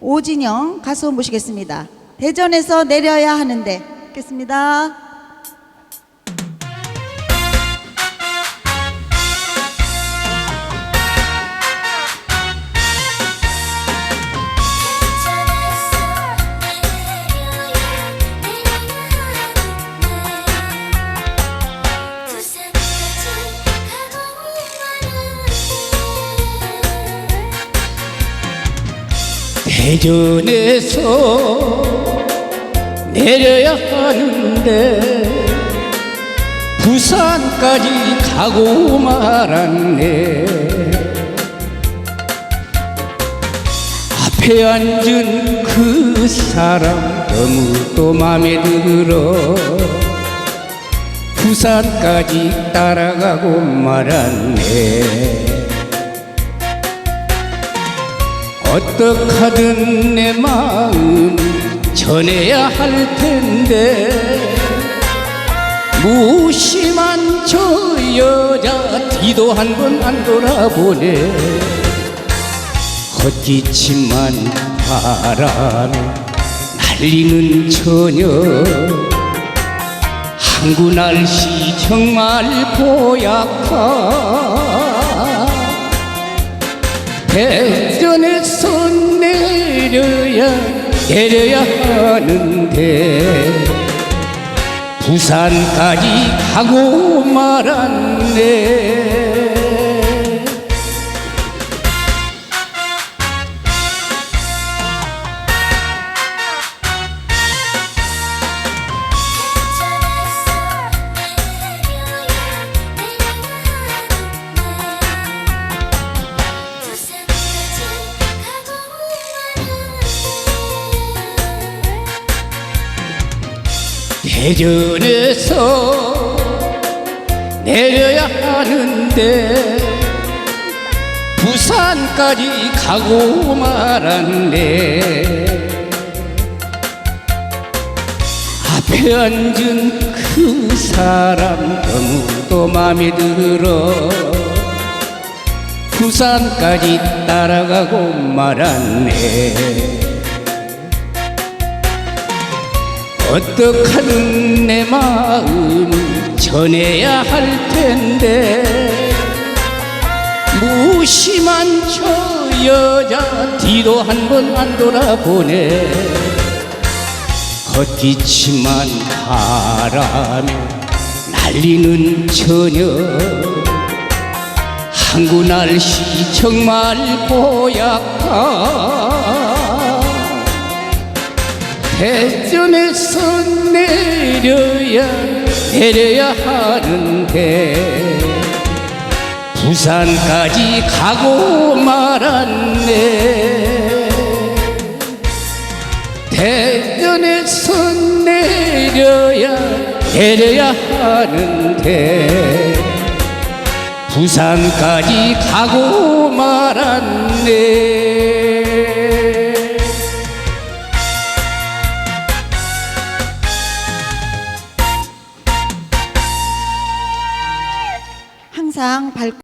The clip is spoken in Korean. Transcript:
오진영 가수 모시겠습니다. 대전에서 내려야 하는데 듣겠습니다. 대전에서 내려야 하는데 부산까지 가고 말았네. 앞에 앉은 그 사람 너무 또 맘에 들어 부산까지 따라가고 말았네 어떡하든 내 마음 전해야 할 텐데. 무심한 저 여자 뒤도 한 번 안 돌아보네. 헛기침만 바람에 날리는 처녀. 항구 날씨 정말 고약하 대전에서 내려야 내려야 하는데. 부산까지 가고 말았네 대전에서 내려야 하는데 부산까지 가고 말았네. 앞에 앉은 그 사람 너무도 맘에 들어. 부산까지 따라가고 말았네 어떡하든 내 마음 전해야 할 텐데? 무심한 저 여자 뒤도 한 번 안 돌아보네. 헛기침만 바람에 날리는 처녀 항구 날씨 정말 고약하 대전에서 내려야 내려야 하는데 부산까지 가고 말았네. 대전에서 내려야 내려야 하는데 부산까지 가고 말았네 항상 밝고